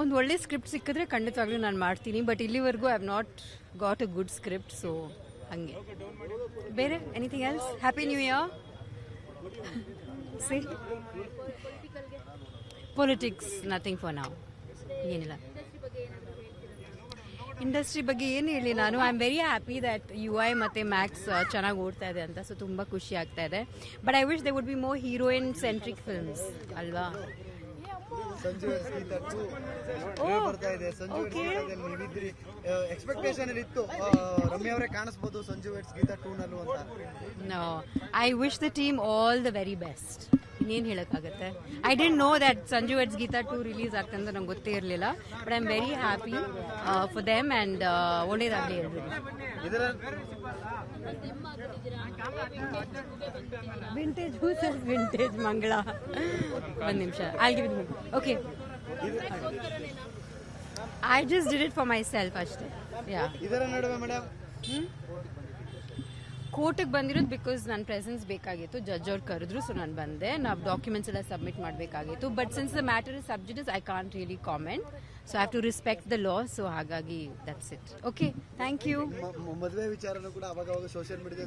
ಒಂದು ಒಳ್ಳೆ ಸ್ಕ್ರಿಪ್ಟ್ ಸಿಕ್ಕಿದ್ರೆ ಖಂಡಿತವಾಗ್ಲೂ ನಾನು ಮಾಡ್ತೀನಿ ಬಟ್ ಇಲ್ಲಿವರೆಗೂ I have not got a good script so ಹಂಗೆ. ಬೇರೆ? Anything else happy new year see politics nothing for ನಾವು ಏನಿಲ್ಲ. ಇಂಡಸ್ಟ್ರಿ ಬಗ್ಗೆ ಏನು ಹೇಳಿ ನಾನು? I am very happy that you I ಮತ್ತು ಮ್ಯಾಕ್ಸ್ ಚೆನ್ನಾಗಿ ಓಡ್ತಾ ಇದೆ ಅಂತ ಸೊ ತುಂಬ ಖುಷಿ ಆಗ್ತಾ ಇದೆ. But I wish they would be more heroine centric films ಅಲ್ವಾ? ಸಂಜು ಗೀತಾ ಟೂ ಬರ್ತಾ ಇದೆ. ಸಂಜು ಗೀತಾದಲ್ಲಿ ನೀವಿದ್ರಿ ಎಕ್ಸ್ಪೆಕ್ಟೇಷನ್ ಇತ್ತು. ರಮ್ಯ ಅವರೇ ಕಾಣಿಸ್ಬೋದು ಸಂಜು ವೆಟ್ಸ್ ಗೀತಾ ಟೂ ನಲ್ಲೂ ಅಂತ. I wish the team all the very best ಇನ್ನೇನು ಹೇಳೋಕ್ಕಾಗತ್ತೆ? I didn't know that Sanju weds Geetha two release ಆಗ್ತದೆ ಅಂತ ನಂಗೆ ಗೊತ್ತೇ ಇರಲಿಲ್ಲ but I am very happy for them and ಒಳ್ಳೇದಾಗಲಿ ವಿಂಟೇಜ್ ಹೂ ಸರ್ ವಿಂಟೇಜ್ ಮಂಗಳ? ಒಂದು ನಿಮಿಷ ಆಗಿ okay I just did it for myself ಅಷ್ಟೇ. ಯಾ ಇದರ ನಡುವೆ ಮೇಡಮ್ ಕೋರ್ಟಿಗೆ ಬಂದಿರೋದು ಬಿಕಾಸ್ ನನ್ನ ಪ್ರೆಸೆನ್ಸ್ ಬೇಕಾಗಿತ್ತು. ಜಡ್ಜ್ ಅವ್ರು ಕರೆದ್ರು ಸೊ ನಾನು ಬಂದೆ. ನಾವು ಡಾಕ್ಯುಮೆಂಟ್ಸ್ ಎಲ್ಲ ಸಬ್ಮಿಟ್ ಮಾಡಬೇಕಾಗಿತ್ತು. But since the matter is subject I can't really comment so have to respect the law so ಹಾಗಾಗಿ that's it okay thank you ಮದುವೆ ವಿಚಾರನೂ ಕೂಡ ಅವಾಗ ಸೋಷಿಯಲ್ ಮೀಡಿಯಾ